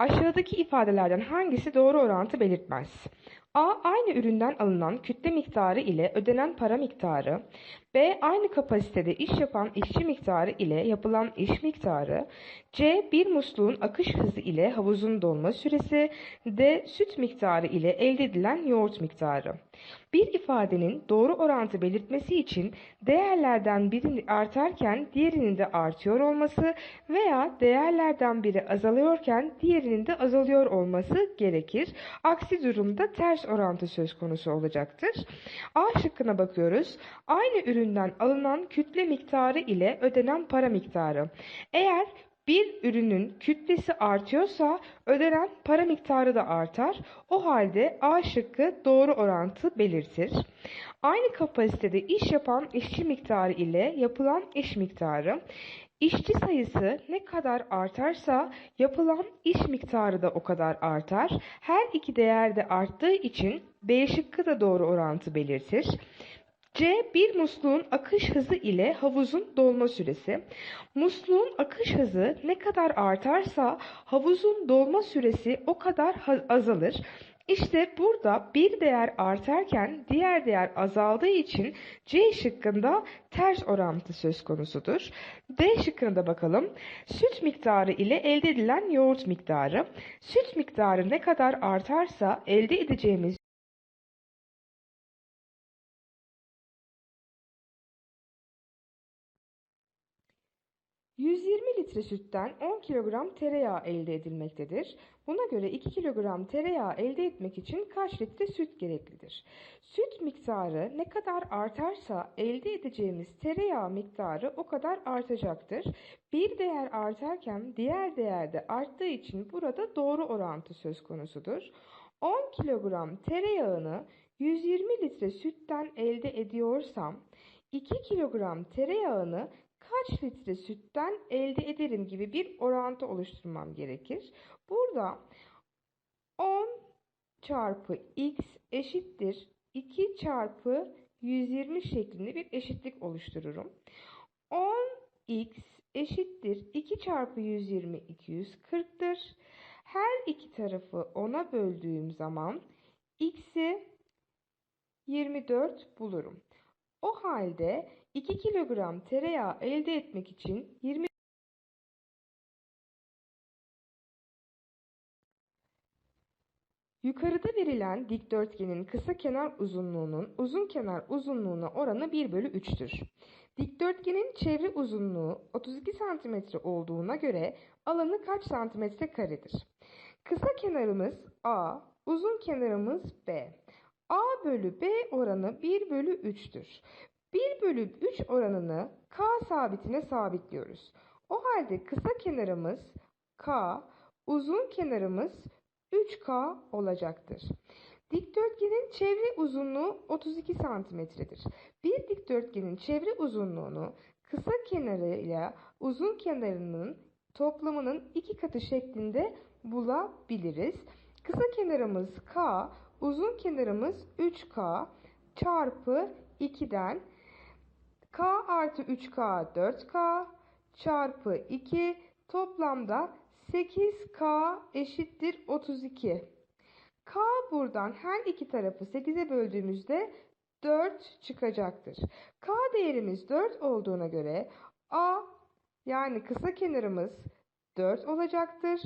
I Aşağıdaki ifadelerden hangisi doğru orantı belirtmez? A. Aynı üründen alınan kütle miktarı ile ödenen para miktarı. B. Aynı kapasitede iş yapan işçi miktarı ile yapılan iş miktarı. C. Bir musluğun akış hızı ile havuzun dolma süresi. D. Süt miktarı ile elde edilen yoğurt miktarı. Bir ifadenin doğru orantı belirtmesi için değerlerden biri artarken diğerinin de artıyor olması veya değerlerden biri azalıyorken diğerinin de azalıyor olması gerekir. Aksi durumda ters orantı söz konusu olacaktır. A şıkkına bakıyoruz. Aynı üründen alınan kütle miktarı ile ödenen para miktarı. Eğer bir ürünün kütlesi artıyorsa ödenen para miktarı da artar. O halde A şıkkı doğru orantı belirtir. Aynı kapasitede iş yapan işçi miktarı ile yapılan iş miktarı. İşçi sayısı ne kadar artarsa yapılan iş miktarı da o kadar artar. Her iki değer de arttığı için B şıkkı da doğru orantı belirtir. C. Bir musluğun akış hızı ile havuzun dolma süresi. Musluğun akış hızı ne kadar artarsa havuzun dolma süresi o kadar azalır. İşte burada bir değer artarken diğer değer azaldığı için C şıkkında ters orantı söz konusudur. D şıkkına bakalım. Süt miktarı ile elde edilen yoğurt miktarı. Süt miktarı ne kadar artarsa elde edeceğimiz litre sütten 10 kilogram tereyağı elde edilmektedir. Buna göre 2 kilogram tereyağı elde etmek için kaç litre süt gereklidir? Süt miktarı ne kadar artarsa elde edeceğimiz tereyağı miktarı o kadar artacaktır. Bir değer artarken diğer değer de arttığı için burada doğru orantı söz konusudur. 10 kilogram tereyağını 120 litre sütten elde ediyorsam 2 kilogram tereyağını kaç litre sütten elde ederim gibi bir orantı oluşturmam gerekir. Burada 10 çarpı x eşittir 2 çarpı 120 şeklinde bir eşitlik oluştururum. 10x eşittir 2 çarpı 120 240'tır. Her iki tarafı 10'a böldüğüm zaman x'i 24 bulurum. O halde 2 kilogram tereyağı elde etmek için 20 Yukarıda verilen dikdörtgenin kısa kenar uzunluğunun uzun kenar uzunluğuna oranı 1 bölü 3'tür. Dikdörtgenin çevre uzunluğu 32 cm olduğuna göre alanı kaç santimetre karedir? Kısa kenarımız A, uzun kenarımız B. A bölü B oranı 1 bölü 3'tür. 1 bölü 3 oranını K sabitine sabitliyoruz. O halde kısa kenarımız K, uzun kenarımız 3K olacaktır. Dikdörtgenin çevre uzunluğu 32 santimetredir. Bir dikdörtgenin çevre uzunluğunu kısa kenarıyla uzun kenarının toplamının iki katı şeklinde bulabiliriz. Kısa kenarımız K, uzun kenarımız 3K çarpı 2'den K artı 3K 4K çarpı 2 toplamda 8K eşittir 32. K buradan her iki tarafı 8'e böldüğümüzde 4 çıkacaktır. K değerimiz 4 olduğuna göre A yani kısa kenarımız 4 olacaktır.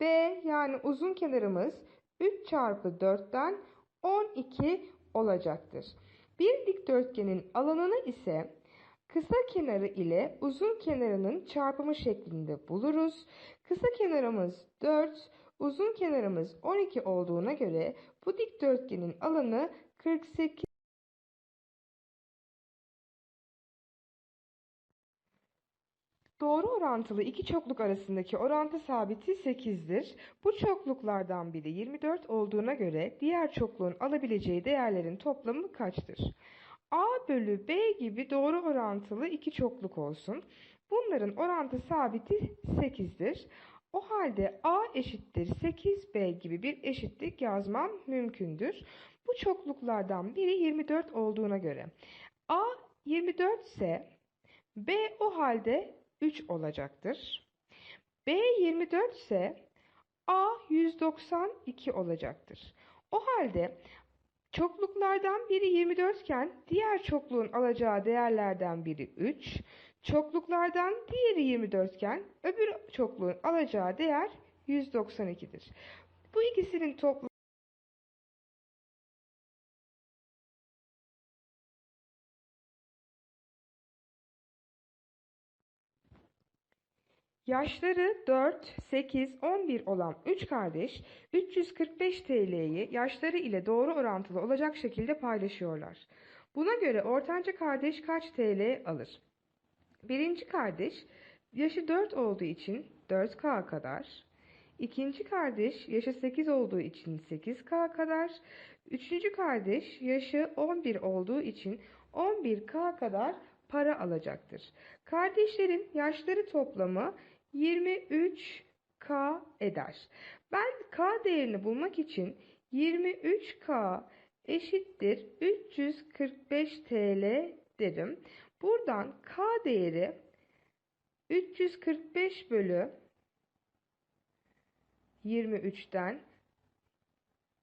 B yani uzun kenarımız 3 çarpı 4'ten 12 olacaktır. Bir dikdörtgenin alanını ise kısa kenarı ile uzun kenarının çarpımı şeklinde buluruz. Kısa kenarımız 4, uzun kenarımız 12 olduğuna göre bu dikdörtgenin alanı 48 Doğru orantılı iki çokluk arasındaki orantı sabiti 8'dir. Bu çokluklardan biri 24 olduğuna göre diğer çokluğun alabileceği değerlerin toplamı kaçtır? A bölü B gibi doğru orantılı iki çokluk olsun. Bunların orantı sabiti 8'dir. O halde A eşittir 8B gibi bir eşitlik yazmam mümkündür. Bu çokluklardan biri 24 olduğuna göre. A 24 ise B o halde 3 olacaktır. B 24 ise A 192 olacaktır. O halde çokluklardan biri 24 iken diğer çokluğun alacağı değerlerden biri 3, çokluklardan diğeri 24 iken öbür çokluğun alacağı değer 192'dir. Bu ikisinin toplamı Yaşları 4, 8, 11 olan 3 kardeş 345 TL'yi yaşları ile doğru orantılı olacak şekilde paylaşıyorlar. Buna göre ortanca kardeş kaç TL alır? Birinci kardeş yaşı 4 olduğu için 4K kadar. İkinci kardeş yaşı 8 olduğu için 8K kadar. Üçüncü kardeş yaşı 11 olduğu için 11K kadar para alacaktır. Kardeşlerin yaşları toplamı 23K eder. Ben K değerini bulmak için 23K eşittir 345 TL derim. Buradan K değeri 345 bölü 23'ten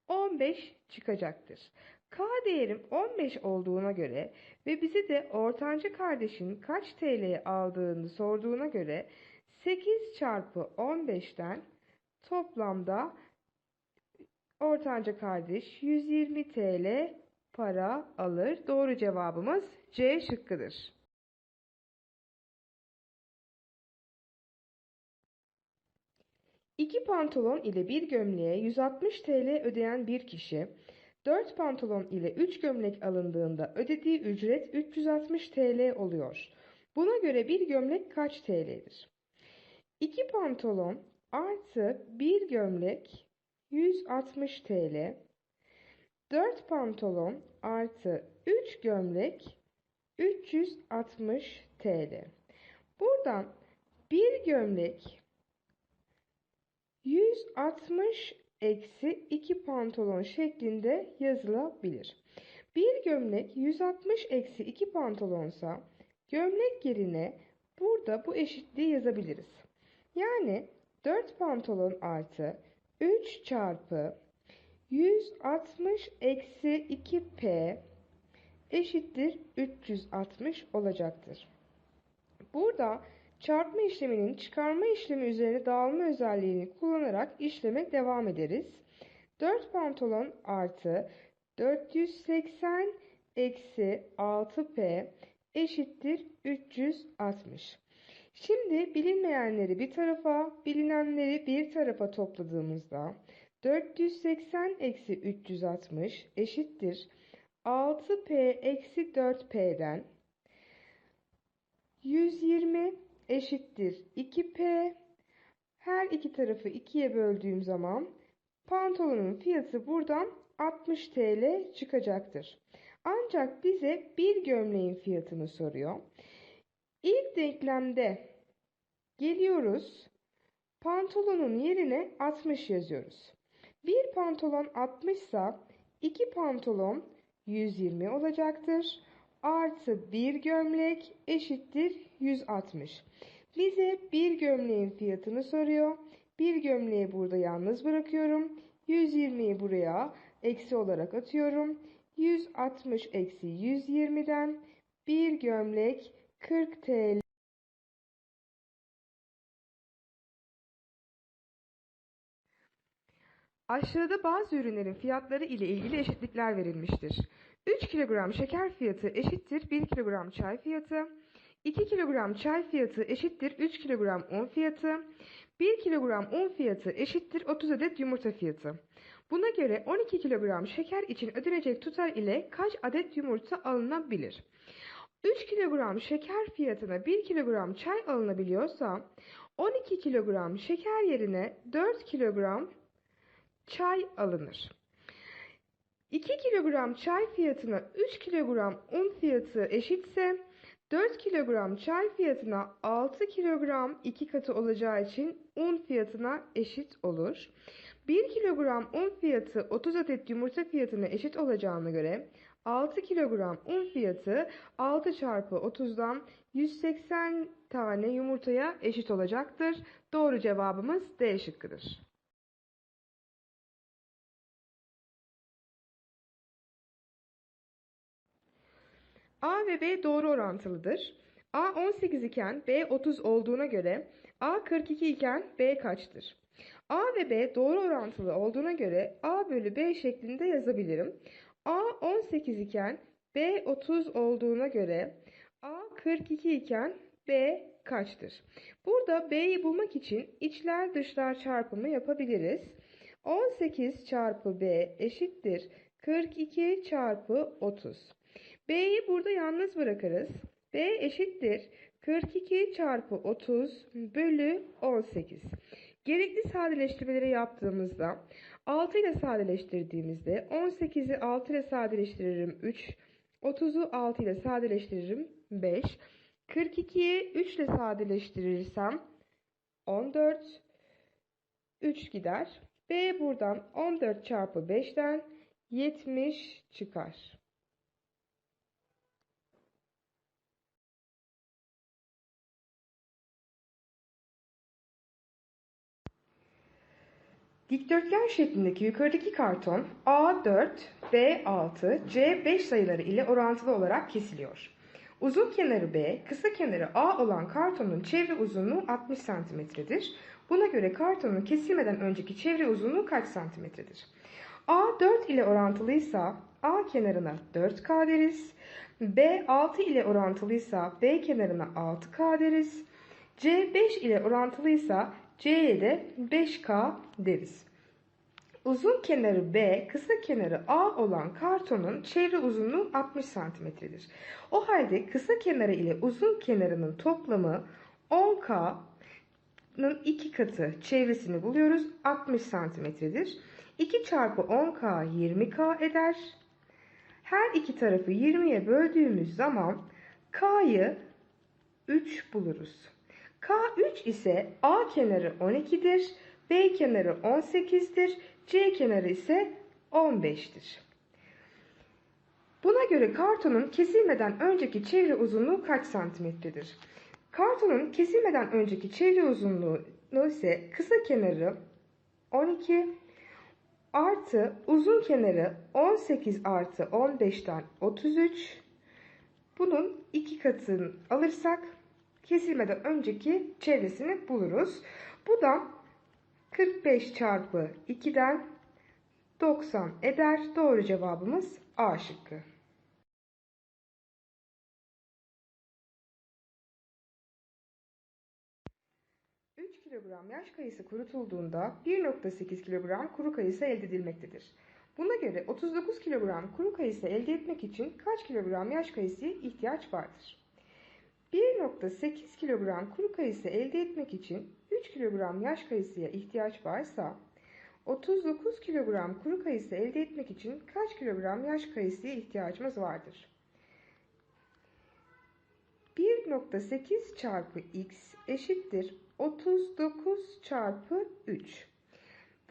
15 çıkacaktır. K değerim 15 olduğuna göre ve bize de ortanca kardeşin kaç TL aldığını sorduğuna göre 8 çarpı 15'ten toplamda ortanca kardeş 120 TL para alır. Doğru cevabımız C şıkkıdır. İki pantolon ile bir gömleğe 160 TL ödeyen bir kişi, 4 pantolon ile 3 gömlek alındığında ödediği ücret 360 TL oluyor. Buna göre bir gömlek kaç TL'dir? 2 pantolon artı bir gömlek 160 TL. 4 pantolon artı 3 gömlek 360 TL. Buradan bir gömlek 160 eksi 2 pantolon şeklinde yazılabilir. Bir gömlek 160 eksi 2 pantolonsa gömlek yerine burada bu eşitliği yazabiliriz. Yani 4 pantolon artı 3 çarpı 160 eksi 2p eşittir 360 olacaktır. Burada çarpma işleminin çıkarma işlemi üzerine dağılma özelliğini kullanarak işleme devam ederiz. 4 pantolon artı 480 eksi 6p eşittir 360. Şimdi bilinmeyenleri bir tarafa, bilinenleri bir tarafa topladığımızda 480 eksi 360 eşittir 6p eksi 4p'den 120 eşittir 2p her iki tarafı 2'ye böldüğüm zaman pantolonun fiyatı buradan 60 TL çıkacaktır. Ancak bize bir gömleğin fiyatını soruyor. İlk denklemde geliyoruz. Pantolonun yerine 60 yazıyoruz. Bir pantolon 60 ise iki pantolon 120 olacaktır. Artı bir gömlek eşittir 160. Bize bir gömleğin fiyatını soruyor. Bir gömleği burada yalnız bırakıyorum. 120'yi buraya eksi olarak atıyorum. 160 eksi 120'den bir gömlek 40 TL Aşağıda bazı ürünlerin fiyatları ile ilgili eşitlikler verilmiştir. 3 kilogram şeker fiyatı eşittir 1 kilogram çay fiyatı. 2 kilogram çay fiyatı eşittir 3 kilogram un fiyatı. 1 kilogram un fiyatı eşittir 30 adet yumurta fiyatı. Buna göre 12 kilogram şeker için ödenecek tutar ile kaç adet yumurta alınabilir? 3 kilogram şeker fiyatına 1 kilogram çay alınabiliyorsa 12 kilogram şeker yerine 4 kilogram çay alınır. 2 kilogram çay fiyatına 3 kilogram un fiyatı eşitse 4 kilogram çay fiyatına 6 kilogram 2 katı olacağı için un fiyatına eşit olur. 1 kilogram un fiyatı 30 adet yumurta fiyatına eşit olacağına göre 6 kilogram un fiyatı 6 çarpı 30'dan 180 tane yumurtaya eşit olacaktır. Doğru cevabımız D şıkkıdır. A ve B doğru orantılıdır. A 18 iken B 30 olduğuna göre A 42 iken B kaçtır? A ve B doğru orantılı olduğuna göre A bölü B şeklinde yazabilirim. A 18 iken B 30 olduğuna göre A 42 iken B kaçtır? Burada B'yi bulmak için içler dışlar çarpımı yapabiliriz. 18 çarpı B eşittir 42 çarpı 30. B'yi burada yalnız bırakırız. B eşittir 42 çarpı 30 bölü 18. Gerekli sadeleştirmeleri yaptığımızda 6 ile sadeleştirdiğimizde 18'i 6 ile sadeleştiririm 3, 30'u 6 ile sadeleştiririm 5, 42'yi 3 ile sadeleştirirsem 14, 3 gider. B buradan 14 çarpı 5'ten 70 çıkar. Dikdörtgen şeklindeki yukarıdaki karton A4, B6, C5 sayıları ile orantılı olarak kesiliyor. Uzun kenarı B, kısa kenarı A olan kartonun çevre uzunluğu 60 santimetredir. Buna göre kartonun kesilmeden önceki çevre uzunluğu kaç santimetredir? A 4 ile orantılıysa A kenarına 4K deriz. B 6 ile orantılıysa B kenarına 6K deriz. C 5 ile orantılıysa C'ye de 5K deriz. Uzun kenarı B, kısa kenarı A olan kartonun çevre uzunluğu 60 santimetredir. O halde kısa kenarı ile uzun kenarının toplamı 10K'nın iki katı çevresini buluyoruz. 60 santimetredir. 2 çarpı 10K 20K eder. Her iki tarafı 20'ye böldüğümüz zaman K'yı 3 buluruz. K3 ise A kenarı 12'dir, B kenarı 18'dir, C kenarı ise 15'tir. Buna göre kartonun kesilmeden önceki çevre uzunluğu kaç santimetredir? Kartonun kesilmeden önceki çevre uzunluğu ise kısa kenarı 12 artı uzun kenarı 18 artı 15'ten 33. Bunun iki katını alırsak kesilmeden önceki çevresini buluruz. Bu da 45 çarpı 2'den 90 eder. Doğru cevabımız A şıkkı. kilogram yaş kayısı kurutulduğunda 1.8 kilogram kuru kayısı elde edilmektedir. Buna göre 39 kilogram kuru kayısı elde etmek için kaç kilogram yaş kayısıya ihtiyaç vardır? 1.8 kilogram kuru kayısı elde etmek için 3 kilogram yaş kayısıya ihtiyaç varsa 39 kilogram kuru kayısı elde etmek için kaç kilogram yaş kayısıya ihtiyacımız vardır? 1.8 çarpı x eşittir 39 çarpı 3.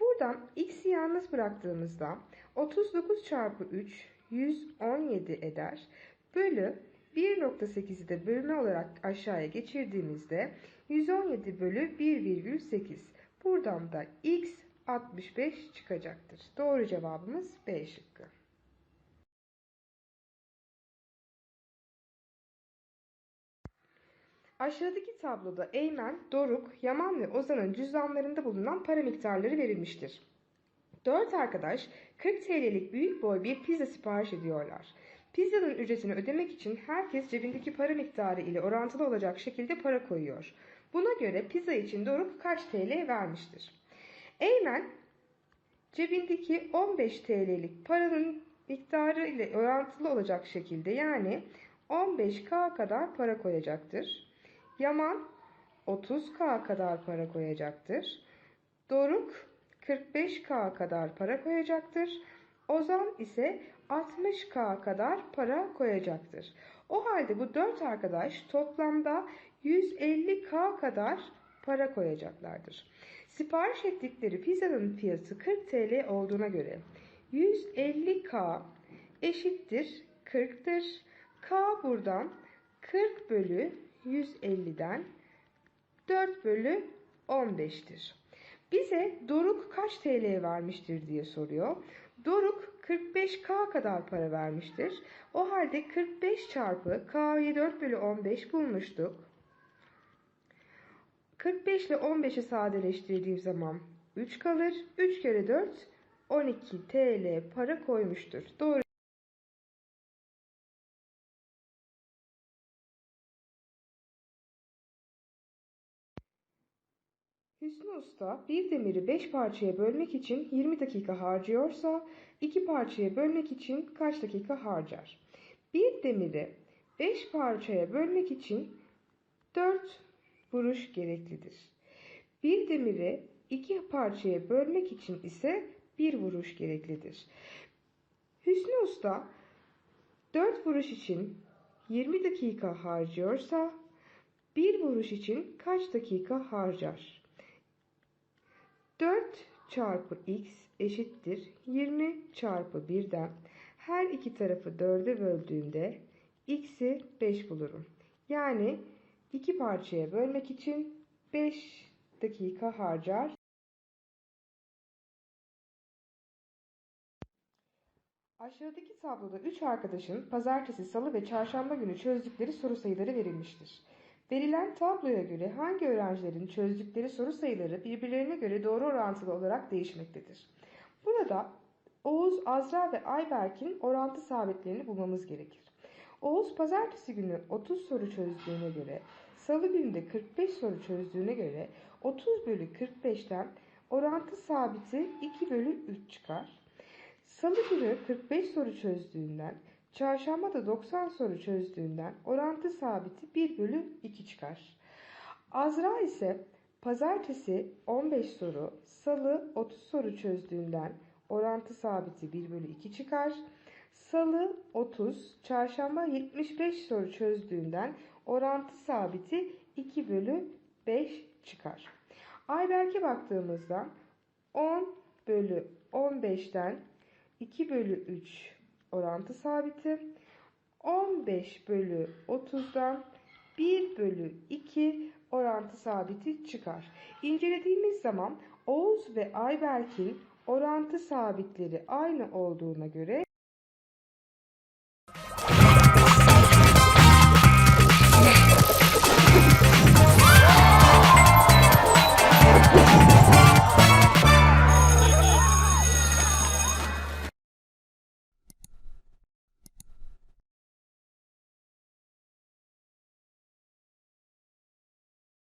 Buradan x'i yalnız bıraktığımızda 39 çarpı 3 117 eder. Bölü 1.8'i de bölme olarak aşağıya geçirdiğimizde 117 bölü 1,8. Buradan da x 65 çıkacaktır. Doğru cevabımız B şıkkı. Aşağıdaki tabloda Eymen, Doruk, Yaman ve Ozan'ın cüzdanlarında bulunan para miktarları verilmiştir. Dört arkadaş 40 TL'lik büyük boy bir pizza sipariş ediyorlar. Pizzanın ücretini ödemek için herkes cebindeki para miktarı ile orantılı olacak şekilde para koyuyor. Buna göre pizza için Doruk kaç TL vermiştir? Eymen cebindeki 15 TL'lik paranın miktarı ile orantılı olacak şekilde yani 15K kadar para koyacaktır. Yaman 30K kadar para koyacaktır. Doruk 45K kadar para koyacaktır. Ozan ise 60K kadar para koyacaktır. O halde bu 4 arkadaş toplamda 150K kadar para koyacaklardır. Sipariş ettikleri pizzanın fiyatı 40 TL olduğuna göre 150K eşittir 40'tır. K buradan 40 bölü 150'den 4 bölü 15'tir. Bize Doruk kaç TL vermiştir diye soruyor. Doruk 45K kadar para vermiştir. O halde 45 çarpı K'yı 4 bölü 15 bulmuştuk. 45 ile 15'i sadeleştirdiğim zaman 3 kalır. 3 kere 4 12 TL para koymuştur. Doğru. Hüsnü Usta bir demiri 5 parçaya bölmek için 20 dakika harcıyorsa 2 parçaya bölmek için kaç dakika harcar? Bir demiri 5 parçaya bölmek için 4 vuruş gereklidir. Bir demiri 2 parçaya bölmek için ise 1 vuruş gereklidir. Hüsnü Usta 4 vuruş için 20 dakika harcıyorsa 1 vuruş için kaç dakika harcar? 4 çarpı x eşittir 20 çarpı 1'den her iki tarafı 4'e böldüğümde x'i 5 bulurum. Yani iki parçaya bölmek için 5 dakika harcar. Aşağıdaki tabloda 3 arkadaşın pazartesi, salı ve çarşamba günü çözdükleri soru sayıları verilmiştir. Verilen tabloya göre hangi öğrencilerin çözdükleri soru sayıları birbirlerine göre doğru orantılı olarak değişmektedir. Burada Oğuz, Azra ve Ayberk'in orantı sabitlerini bulmamız gerekir. Oğuz pazartesi günü 30 soru çözdüğüne göre, salı günü de 45 soru çözdüğüne göre 30 bölü 45'ten orantı sabiti 2 bölü 3 çıkar. Salı günü 45 soru çözdüğünden, çarşamba da 90 soru çözdüğünden orantı sabiti 1 bölü 2 çıkar. Azra ise pazartesi 15 soru, salı 30 soru çözdüğünden orantı sabiti 1 bölü 2 çıkar. Salı 30, çarşamba 75 soru çözdüğünden orantı sabiti 2 bölü 5 çıkar. Ayberk'e baktığımızda 10 bölü 15'ten 2 bölü 3 orantı sabiti. 15 bölü 30'dan 1 bölü 2 orantı sabiti çıkar. İncelediğimiz zaman Oğuz ve Ayberk'in orantı sabitleri aynı olduğuna göre